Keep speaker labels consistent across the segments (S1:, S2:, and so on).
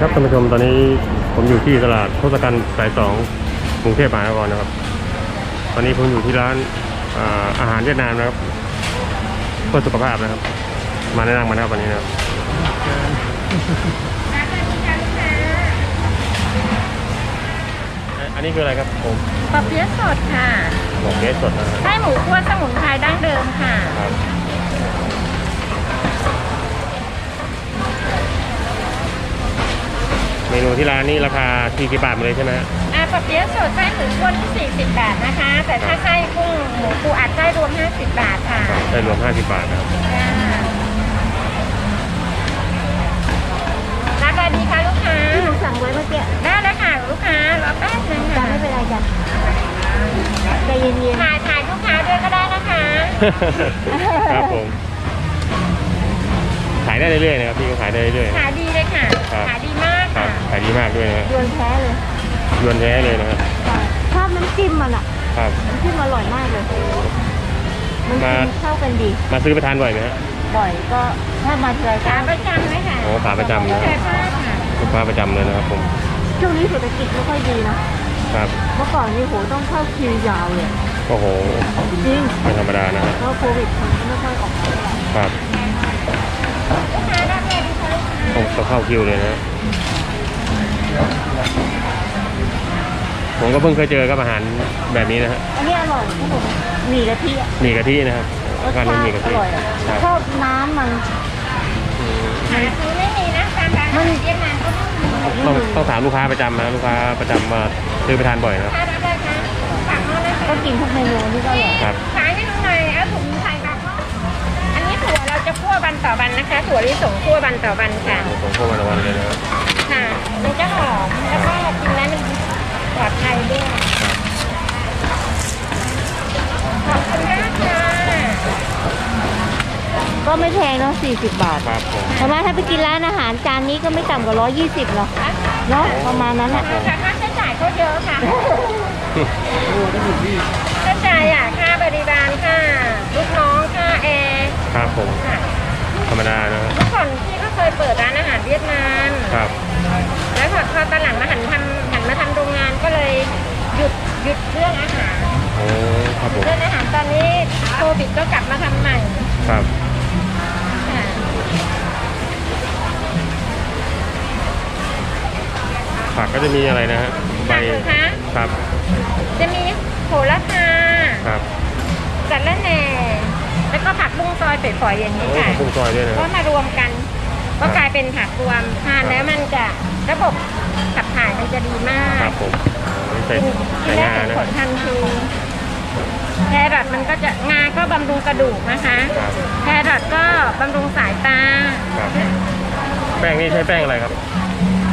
S1: สวัสดีครับท่านผู้ชมตอนนี้ผมอยู่ที่ตลาดทศกัณฐ์สายสองกรุงเทพมหานครนะครับ ตอนนี้ผมอยู่ที่ร้านอ่าอาหารเวียดนามนะครับเพื่อสุขภาพนะครับ มาแนะนำมานะครับวันนี้นะครับอันนี้คืออะไรครับผม
S2: ปอเปี๊ยะสดค่ะ
S1: หมกเกสสดนะครับ
S2: ไส้หมูคั่วสมุนไพรดั้งเดิมค่ะ
S1: ครับ เมนูที่ร้านนี่ราคา40บาทหมดเลยใช่ไหมฮะ
S2: อ่าปอเปี๊ยะสดไส้หมูคั่วนี่40 บาทนะคะ แต่ถ้าไส้กุ้งหมูปูอัดไส้รวม 50 บาทค่ะ
S1: ได้รวม 50 บาทนะครับ
S2: จ้ารับอะไรดีคะลูกค้า
S3: ที่หนูสั่งไว้เมื่อกี้
S2: ได้เลยค่ะลูกค้ารอแป๊บนึง
S3: จ้ะ
S2: ค่ะ
S3: ไม่เป็นไรจ้ะใจเย็น
S2: ถ่ายถ่ายลูกค้าด้วยก็ได้นะคะ
S1: ครับผมขายได้เรื่อยๆนะครับพี่ก็ขายได้เรื่อยๆนะ
S2: ขายดีเลยค่ะ
S1: ครับ
S2: ขายดี
S1: ดีมากด้วยนะฮะ
S3: ๆดวนแท้เลย
S1: ยวนแท้เลยนะครับ
S3: จ้ะชอบน้ำจิ้มมันอะ
S1: ครับ
S3: น้ำจิ้มอร่อยมากเลย มัน
S1: มา
S3: กินเข้ากันดี
S1: มาซื้อไปทานบ่อยไหมฮะ
S3: บ่อยก็ถ้ามาเจอกั
S2: ขานประจำเลยค่ะ
S1: โอ้ขาประจำ
S2: ไม่
S1: นะ
S2: เคยพลาดค่ะ
S1: ลูกค้าประจำเลยนะครับผม
S3: ช่วงนี้เศรษฐกิจไม่ค่อยดีนะ
S1: ครับ
S3: เมื่อก่อนนี่โหต้องเข้าคิวยาวเลย
S1: โอ้โห
S3: จริง
S1: ไม่ธรรมดานะฮะ
S3: เพราะโควิดมันก็ไม่ค่อยออกมาเท่าไหร่
S1: ครับ
S2: ลูกค้ารับอะไรดีคะลูกค้า
S1: ต้องต้องเข้าคิวเลยนะ ผมก็เพิ่งเคยเจอกับอาหารแบบนี้นะฮะ
S3: อันนี้อร่อยที่ผมหมี่กะทิอะ
S1: หมี่กะทินะครับ
S3: รส
S1: การ
S3: ชา
S1: เป็นหมี่
S3: ติ
S1: กะ
S3: อ
S1: ทิ
S3: ร่อยอะ
S1: ครับ
S3: ชอบน้ำมัน
S1: อืม
S2: หาซื้อไม่มีนะตามร้านอาหารเวียดนามก็ไม่มี
S1: ต้องต้องถามลูกค้าประจำนะลูกค้าประจำมาซื้อไปทานบ่อยนะครับ
S2: ถ้ารับได้คะฝากหม้อเลยค่ะ
S3: ก็กินทุกเมนูนี่ก็อร่อย
S1: ครับ
S2: ขายให้ดูหน่อยเอาถุงใส่แบบอันนี้ถั่วเราจะคั่ววันต่อวันนะคะ ถั่วลิสงคั่ววันต่อวันค่ะ
S1: ผมพวกวันละวันเลยนะครับ
S2: ค่ะ มันจะหอม แล้วก็กินแล้วมันปลอดภัยด้วยขอบคุณมากค่ะ
S3: ก็ไม่แพงเนาะ40 บาท
S1: ครับผม
S3: ทำไมถ้าไปกินร้านอาหารจานนี้ก็ไม่ต่ำกว่า 120หรอกเนาะประมาณนั้นอะ
S2: ราคาค่าใช้จ่ายเขาเยอะค่ะค่าใช้จ่ายอะค่าบริการค่าลูกน้องค่าแอร์
S1: ครับผม
S2: ค่ะ
S1: ธรรมดานะครับ
S2: เมื่อก่อนพี่ก็เคยเปิดร้านอาหารเวียดนาม
S1: ครับ
S2: แล้ว พอพอตอนหลังมาหันทำหันมาทำโรงงานก็เลยหยุดหยุดเรื่องอาหาร
S1: โอ้ครับผม
S2: เรื่องอาหารตอนนี้โควิดก็กลับมาทำใหม่
S1: ครับ
S2: ค่ะ
S1: ผักก็จะมีอะไรนะฮะใบ
S2: ผักเหรอคะ
S1: ครับ
S2: จะมีโหระพา
S1: ครับ
S2: สะระแหน่แล้วก็ผักบุ้งซอยฝอยๆอย่าง
S1: โอ้
S2: นี้ค่ะ
S1: ผักบุ้งซอยด้วยนะค
S2: ก็
S1: รับ
S2: มารวมกัน ก็กลายเป็นผักรวมทานแล้วมันจะระบบขับถ่ายมันจะดีมา
S1: ครั
S2: ก
S1: บผมใส่
S2: กิน
S1: ใส่
S2: ได้
S1: งา
S2: ผล
S1: นะ
S2: ผ
S1: ครับ
S2: ลทันทีแครอทมันก็จะงาก็บำรุงกระดูกนะคะ
S1: ครับ
S2: แครอทก็บำรุงสายตา
S1: ครับแป้งนี่ใช้แป้งอะไรครับ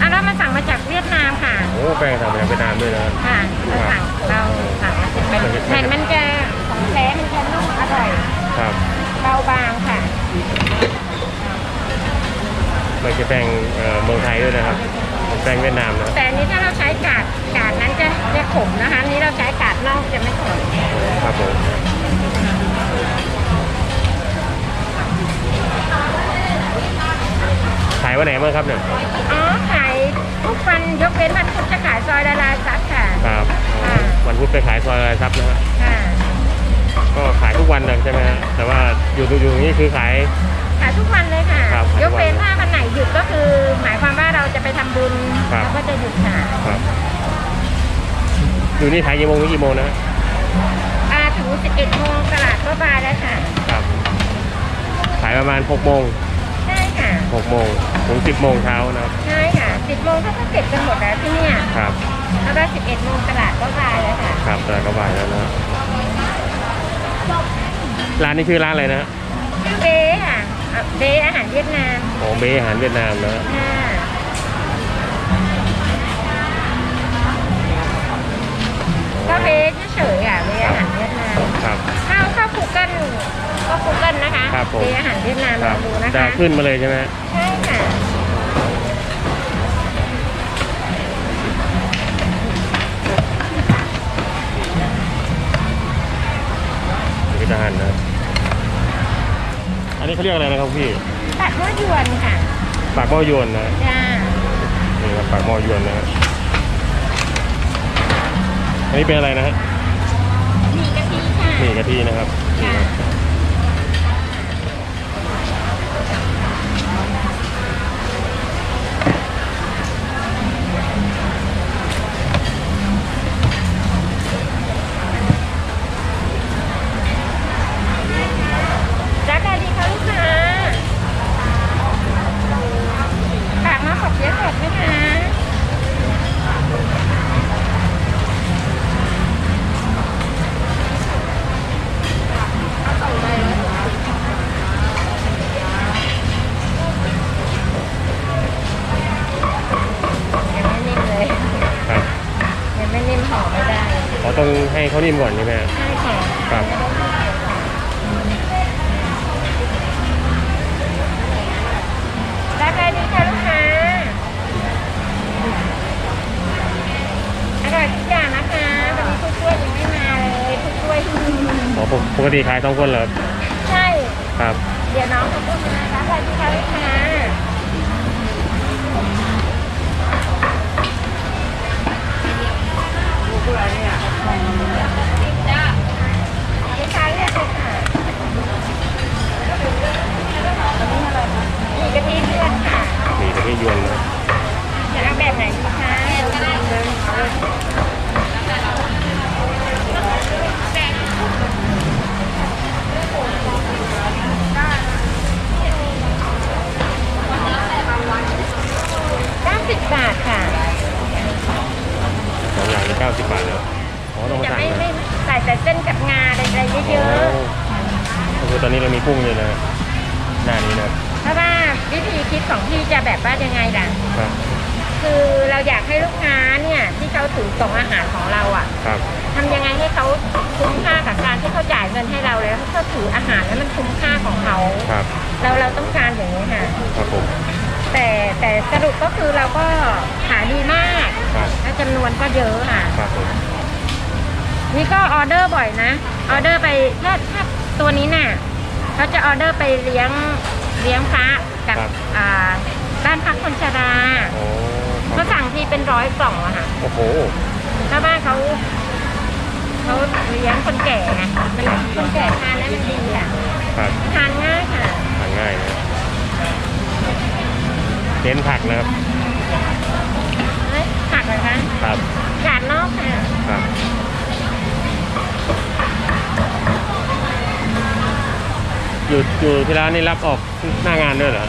S2: อะเรามาสั่งมาจากเวียดนามค่ะ
S1: โอ้แป้งทำมาจากเวียดนามด้วยนะครับ
S2: ค่ะเราสั่งเราสั่งมาจากเป็นแผ่นมันจะของแท้มันจะนุ่มอร่อย
S1: ครับ
S2: เบาบางค่ะ
S1: ไม่ใช่แป้งเอ่อเมืองไทยด้วยนะครับเป็นแป้งเวียดนามนะครับ
S2: แต่อันนี้ถ้าเราใช้กาดกาดนั้นจะจะขมนะคะอันนี้เราใช้กาดนอกจะไม่ขม
S1: ครับผมขายวันไหนบ้างครับเนี่ย
S2: อ๋อขายทุกวันยกเว้นวันพุธจะขายซอยดาราซับค่ะ
S1: ครับอ๋อ
S2: ค่ะ
S1: วันพุธไปขายซอยอะไรครับนะฮะ
S2: ค่ะ
S1: ก็ขายทุกวันเลยใช่ไหมฮะแต่ว่าอยู่อยู่อย่างนี้คือขาย
S2: ขายทุกวันเลยค่ะ
S1: ครับขายทุกวัน
S2: ยกเว้นถ้าวันไหนหยุดก็คือ หมายความว่าเราจะไปทำบุญ
S1: ครับ
S2: เราก็จะหยุดขาย
S1: ครับอยู่นี่ขายกี่โมงถึงกี่โมงนะฮะ
S2: อ่าถึง11โมงตลาดก็บายแล้วค่ะ
S1: ครับ ขายประมาณ6โมง
S2: ใช่ค่ะ
S1: 6โมงถึง10โมงเช้านะครับ
S2: ใช่ค่ะ 10โมงเขาก็เก็บกันหมดแล้วที่เนี่ย
S1: ครับ
S2: แล้วก็11โมงตลาดก็บายแล้วค่ะ
S1: ครับแต่ก็บ่ายแล้วนะฮะร้านนี้ชื่อร้านอะไรนะฮะ
S2: ชื่อเบ้ค่ะอะ เบ้อาหารเวียดนาม
S1: ของเบอาหารเวียดนามนะฮะ
S2: ค่ะก็เบ้เฉยๆอะเบ้อาหารเวียดนาม
S1: ครับ
S2: เข้าเข้าคูเกิลก็คูเกิลนะคะ
S1: ครับผม
S2: เบ้อาหารเวียดนาม
S1: ค
S2: ล
S1: รั
S2: อบงดูนะ
S1: จะ
S2: คะ
S1: ขึ้นมาเลยใช่ไหมฮะ
S2: ใช่
S1: พี่
S2: ตัดหม้อยวนค่ะ
S1: ปากหม้อยวนนะ
S2: จ้า
S1: นี่ครับปากหม้อยวนนะฮะอันนี้เป็นอะไรนะฮะ
S2: มีกะทิค่ะ
S1: นี่กะทินะครับนี่ครับ
S2: ราคาดีค่ะลูกค้าฝากมาขอบเยอะสดไหมคะ ยังไม่นิ่มเลย
S1: ครับ
S2: ยังไม่นิ่มห่อไม่ได้
S1: เราต้อง ให้เขานิ่มก่อนใช่ไหมฮะ
S2: ใช่ค่ะ
S1: ครับ
S2: ราคาดีค่ะลูกค้าอร่อยทุกอย่างนะคะวันนี้ผู้ช่วยยังไม่มาเลยผู้ช่วย
S1: อ๋อปกปกติขายสองคนเหรอ
S2: ใช่
S1: ครับ
S2: เดี๋ยวน้องเขาพูดมาราคาดีค่ะลูกค้าลูกค้าเลือกเลยค่ะ มีกะทิเลือดค่ะ
S1: นี่กะทิยวนนะ
S2: เอาแบบไหนดีคะเก้าสิบบาทค่ะ
S1: สองอย่างเก้าสิบบาทเลยอ๋อต้องมา
S2: จะ
S1: สั่ง
S2: ไม่
S1: นะ
S2: ไม่ใส่แต่เส้นกับงาอะไรๆเย
S1: อ๋
S2: อะ
S1: อก็คือตอนนี้เรามีกุ้งเลยนะหน้านี้นะครับ
S2: ๆ เพราะว่าวิธีคิดของพี่จะแบบว่ายังไงล่ะ
S1: ครับ
S2: คือเราอยากให้ลูกค้าเนี่ยที่เขาถือส่งอาหารของเราอะ
S1: ครับ
S2: ทำยังไงให้เขาคุ้มค่ากับการที่เขาจ่ายเงินให้เราแล้วเขาถืออาหารแล้วมันคุ้มค่าของเขา
S1: ครับ
S2: เราเราต้องการอย่างนี้ค่ะ
S1: ครับผม
S2: แต่แต่สรุปก็คือเราก็ขายดีมาก
S1: ครับ
S2: และจำนวนก็เยอะค่ะ
S1: ครับผม
S2: นี่ก็ออเดอร์บ่อยนะออเดอร์ไปถ้าถ้าตัวนี้น่ะเขาจะออเดอร์ไปเลี้ยงเลี้ยงพระกับอ่าบ้านพักคนชรา
S1: โอ้ค
S2: เขา
S1: รับ
S2: สั่งทีเป็นร้อยกล่องอะค่ะ
S1: โอ้โห
S2: ชาวบ้านเขา เขาเลี้ยงคนแก่ไงมันคนแก่ทานแล้วมันดีอะ
S1: ครับ
S2: ทานง่ายค่ะ
S1: ทานง่ายนะเน้นผักนะครับ
S2: เอ้ยผักเหรอคะ
S1: ครับ
S2: กาดนอกค่ะ
S1: ครับอยู่อยู่ที่ร้านนี่รับออกหน้างานด้วยเหรอ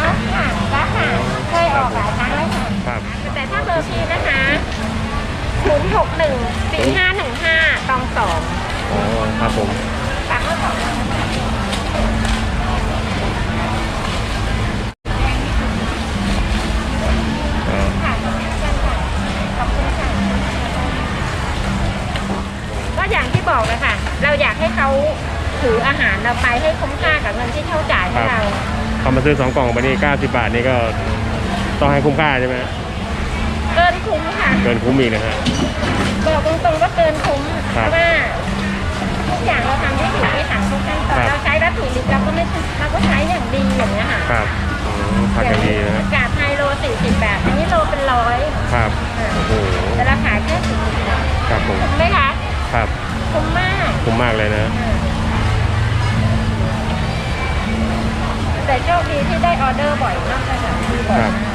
S2: อ๋อค่ะรับค่ะเคยออกหลายครั้งแล้วค่ะ
S1: ครับ
S2: แต่ถ้าเบอร์พีนะคะ ศูนย์หกหนึ่งสี่ห้าหนึ่งห้าตองสอง
S1: อ๋อครับผม
S2: ฝากมาสอง
S1: อ่า
S2: ค่ะเชิญค่ะขอบคุณค่ะก็อย่างที่บอกเลยค่ะ เราอยากให้เขาถืออาหารเราไปให้คุ้มค่ากับเงินที่เขาจ่ายให้เรา
S1: เขามาซื้อสองกล่องไปนี่90 บาทนี่ก็ต้องให้คุ้มค่าใช่ไหม
S2: เกินคุ้มค่ะ
S1: เกินคุ้มอีกนะฮะ
S2: บอกตรงๆว่าเกินคุ้มเพ
S1: ครับ
S2: ราะว่าทุกอย่างเราทำได้ถูกที่ถังทุกขั้นตอน
S1: ครับ
S2: เราใช้วัตถุดิบเราก็ไม่เราก็ใช้อย่างดีอย่างเงี้ยค่ะ
S1: ครับอืมผักอย่างดีนะฮะ
S2: กาดไทยโลสี่สิบบาทอันนี้โลเป็นร้อย
S1: ครับ
S2: อ่า
S1: โอ้โห
S2: แต่เราขายแค่สิบบาท
S1: ครับผม
S2: คุ้มไหมคะ
S1: ครับ
S2: คุ้มมาก
S1: คุ้มมากเลยนะ
S2: อ่าแต่โชคดีที่ได้ออเดอร์บ่อยมากเลยค่ะบ่อย
S1: ครับ
S2: มาก
S1: อืม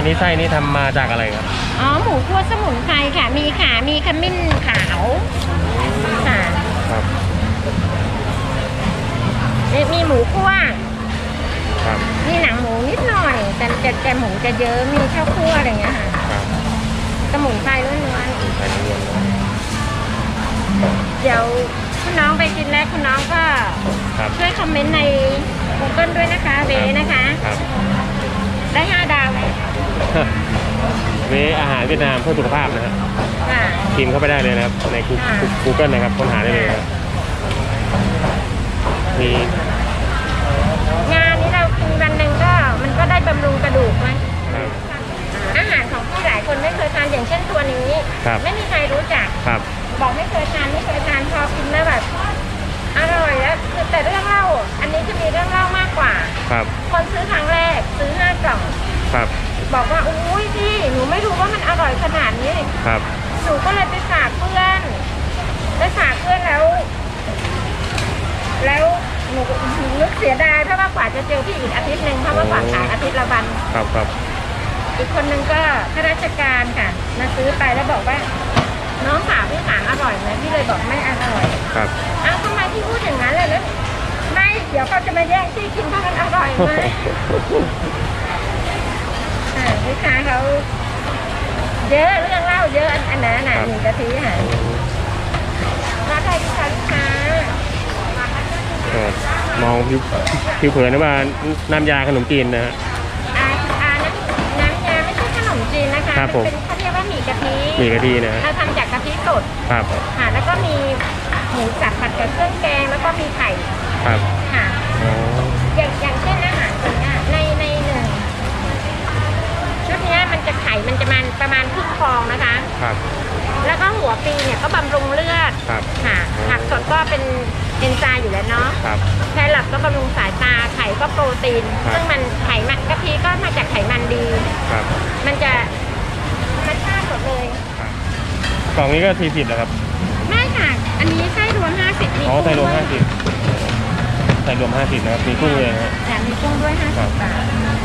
S1: อันนี้ไส้นี้ทำมาจากอะไรครับ
S2: อ๋อ หมูคั่วสมุนไพรค่ะ มีขา มีขมิ้นขาวค่ะ
S1: ครับ
S2: มีมีหมูคั่ว
S1: ครับ
S2: มีหนังหมูนิดหน่อย แต่แต่แต่หมูจะเยอะ มีข้าวคั่วอะไรอย่างเงี้ยค่ะ
S1: ครับ
S2: สมุนไพรล้วน
S1: ใส่น้ำเงินนะ
S2: ๆ เดี๋ยวคุณน้องไปกินแล้วคุณน้องก็
S1: ครับ
S2: ช่วยคอมเมนต์ใน Google ด้วยนะคะเวนะคะ
S1: ครับ
S2: ได้ห้าดาวเลย
S1: นี่อาหารเวียดนามเพื่อสุขภาพนะฮะ
S2: ค่ะ
S1: พิมพ์เข้าไปได้เลยนะครับ ใน Google
S2: ค่ะ
S1: Google นะครับค้นหาได้เลยนะครับมี
S2: งานนี้เรากินวันหนึ่งก็มันก็ได้บำรุงกระดูกไหม
S1: ครับ
S2: อาหารของพี่หลายคนไม่เคยทานอย่างเช่นตัวนี้
S1: ครับ
S2: ไม่มีใครรู้จัก
S1: ครับ
S2: บอกไม่เคยทานไม่เคยทานพอกินแล้วแบบอร่อยแล้วคือแต่เรื่องเล่า
S1: ครับ
S2: คนซื้อครั้งแรกซื้อห้ากล่อง
S1: ครับ
S2: บอกว่าอุ้ยพี่หนูไม่รู้ว่ามันอร่อยขนาดนี้
S1: ครับ
S2: หนูก็เลยไปฝากเพื่อนไปฝากเพื่อนแล้ว แล้วหนูหนูนึกเสียดายเพราะว่ากว่าจะเจอพี่อีกอาทิตย์หนึ่งเพราะว่าฝากขายอาทิตย์ละวัน
S1: ครับครับ
S2: อีกคนนึงก็ข้าราชการค่ะมาซื้อไปแล้วบอกว่า น้องสาวพี่สางอร่อยไหมพี่เลยบอกไม่อร่อย
S1: ครับ
S2: เอ้าทำไมพี่พูดอย่างนั้นเลยแล้วไม่เดี๋ยวเขาจะมาแย่งที่กินเพราะมันอร่อยไหมอ่า ลูกค้าเขาเยอะเรื่องเล่าเยอะอันอันนั้นน่ะ
S1: ครับ
S2: หนึ่งกะทิค่ะมาได้ลูกค้าลูกค้า
S1: ก็มองผิวผิวเผินนะว่าน้ำยาขนมจีนนะฮะ
S2: อ่าอ่าน้ำน้ำยาไม่ใช่ขนมจีนนะคะ
S1: ครับผม
S2: นเป็นเขาเรียกว่าหมี่กะทิ
S1: หมี่กะทินะฮะ
S2: เราทำจากกะทิสด
S1: ครับ
S2: ค่ะ แล้วก็มีหมูสับผัดกับเครื่องแกงแล้วก็มีไข่
S1: ครับ
S2: ค่ะ
S1: อ๋อ
S2: อย่างอย่าง ฟองนะคะ
S1: ครับ
S2: แล้วก็หัวปีเนี่ยก็บำรุงเลือด
S1: ครับ
S2: ค่ะผักสดก็เป็นเอนไซม์อยู่แล้วเนาะ
S1: ครับ
S2: แครอทก็บำรุงสายตาไข่ก็โปรตีน
S1: ครับ
S2: ซึ่งมันไขมันกะทิก็มาจากไขมันดี
S1: ครับ
S2: มันจะธรรมชาติหมดเลย
S1: ครับกล่องนี้ก็สี่สิบแล้วครับ
S2: ไม่ค่ะ อันนี้ไส้รวม 50มี
S1: อ๋อใส่รวม
S2: กุ้ง
S1: ห้า
S2: ด้
S1: สิบใส่รวมห้าสิบนะครับมีกุ้งเลยนะฮะ
S2: แถมมีกุ้งด้วย
S1: ครับ
S2: 50 บาท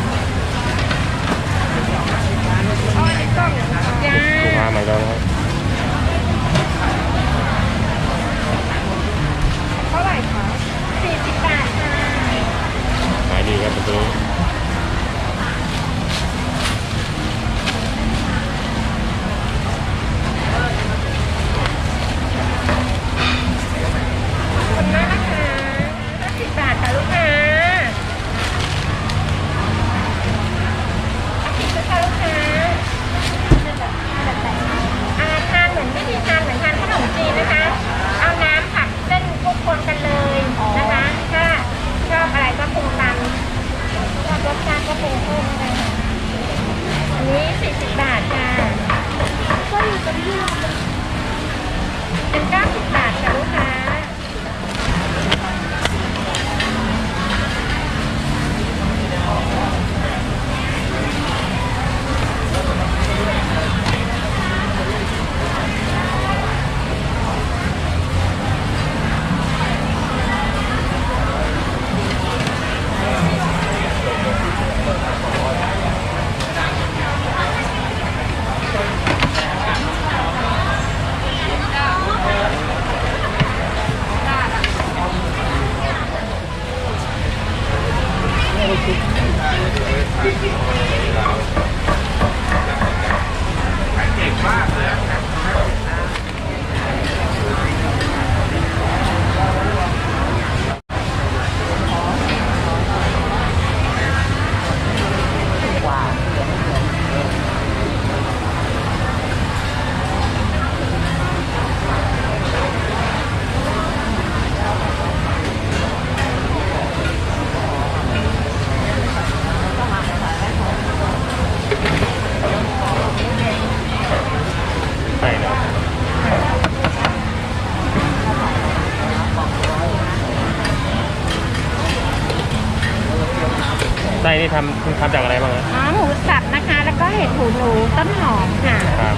S2: เห็
S1: ด
S2: หูหนูต้นหอมค่ะ
S1: ครับ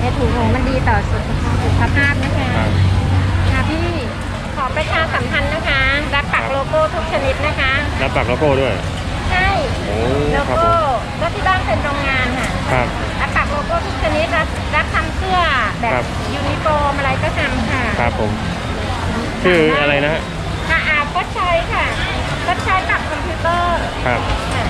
S2: เห็ดหูหนูมันดีต่อสุขภาพนะคะ
S1: ครับ
S2: ค่ะพี่ขอประชาสัมพันธ์นะคะ รับปักโลโก้ทุกชนิดนะคะ
S1: แล้วปักโลโก้ด้วย
S2: ใช่
S1: โอ้
S2: โล
S1: ครับผ
S2: โก้
S1: ม
S2: ก็ที่บ้านเป็นโรงงานค่ะ
S1: ครับ
S2: รับปักโลโก้ทุกชนิดรับรับทำเสื้อแบ
S1: ครับบ
S2: ยูนิฟอร์มอะไรก็ทำค่ะ
S1: ครับผมชื่ออะไรนะฮะ
S2: ค่ะอาก็ใช้ค่ะก็ใช้ปักคอมพิวเตอร์
S1: ครับ
S2: ค่ะ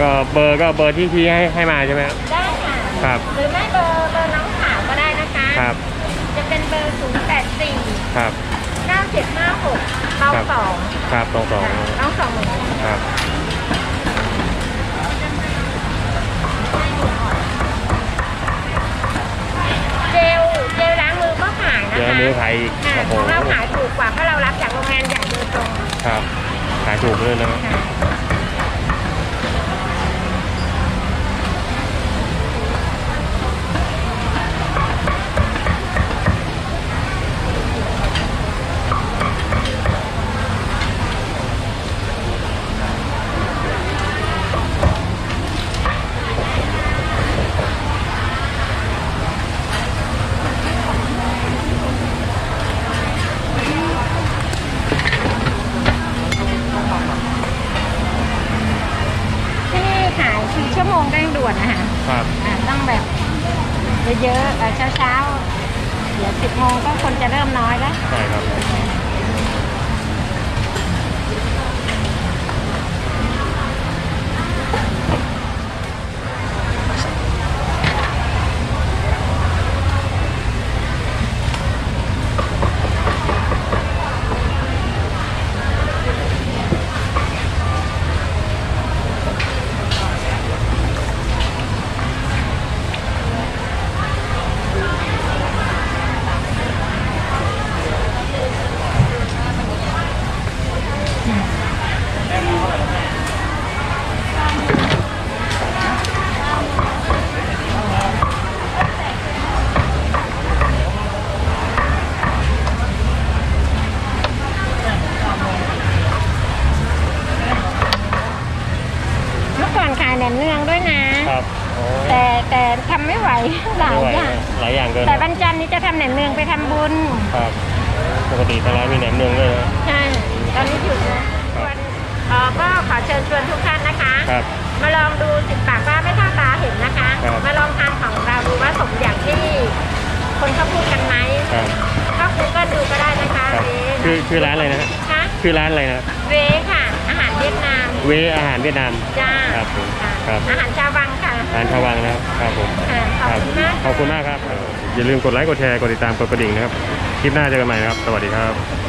S1: ก็เบอร์ก็เบอร์ที่ที่ให้ให้มาใช่ไหมครับ
S2: ได้ค่ะ
S1: ครับ
S2: หรือไม่เบอร์เบอร์น้องสาวก็ได้นะคะ
S1: ครับ
S2: จะเป็นเบอร์ 0 8 4
S1: ครับ
S2: 9 7 5 6เต้า
S1: ครับ
S2: สอง
S1: ครับตรงสอง
S2: เต้าสองเหมือนกัน
S1: ครับ
S2: เจลเจลล้างมือก็ขายนะ
S1: เดี๋ยว
S2: คะ
S1: มือขายอีก
S2: ค่ะ
S1: โอ้โห
S2: ของเราขายถูกกว่าเพราะเรารับจากโรงงานใหญ่โดยตรง
S1: ครับ ขายถูกเลยนะครับ
S2: ค่ะ กติทางร้า
S1: นมีแหนมเนืองด้วยนะ
S2: ใช่ตอนนี้หยุดนะชวนเอ่อก็ขอเชิญชวนทุกท่านนะคะ
S1: ครับ
S2: มาลองดูสิบปากว่าไม่เท่าตาเห็นนะคะ
S1: ครับ
S2: มาลองทานของเราดูว่าสมอย่างที่ คนเขาพูดกันไหม
S1: ครับ
S2: ก็คูก็ดูก็ได้นะคะ
S1: ครับ
S2: เว
S1: คือคือร้านอะไรนะฮะ
S2: คะ
S1: คือร้านอะไรนะ
S2: เวค่ะ อาหารเวียดนาม
S1: เวอาหารเวียดนาม
S2: จ้า
S1: ครับผม
S2: ค่ะ
S1: ครับ
S2: อาหารชาววังค่ะ
S1: ร้านชาววังนะครับ ครับผม
S2: ค่ะขอบคุณมาก
S1: ขอบคุณมากครับเอย่าลืมกดไลค์กดแชร์กดติดตามกดกระดิ่งนะครับ คลิปหน้าเจอกันใหม่นะครับ สวัสดีครับ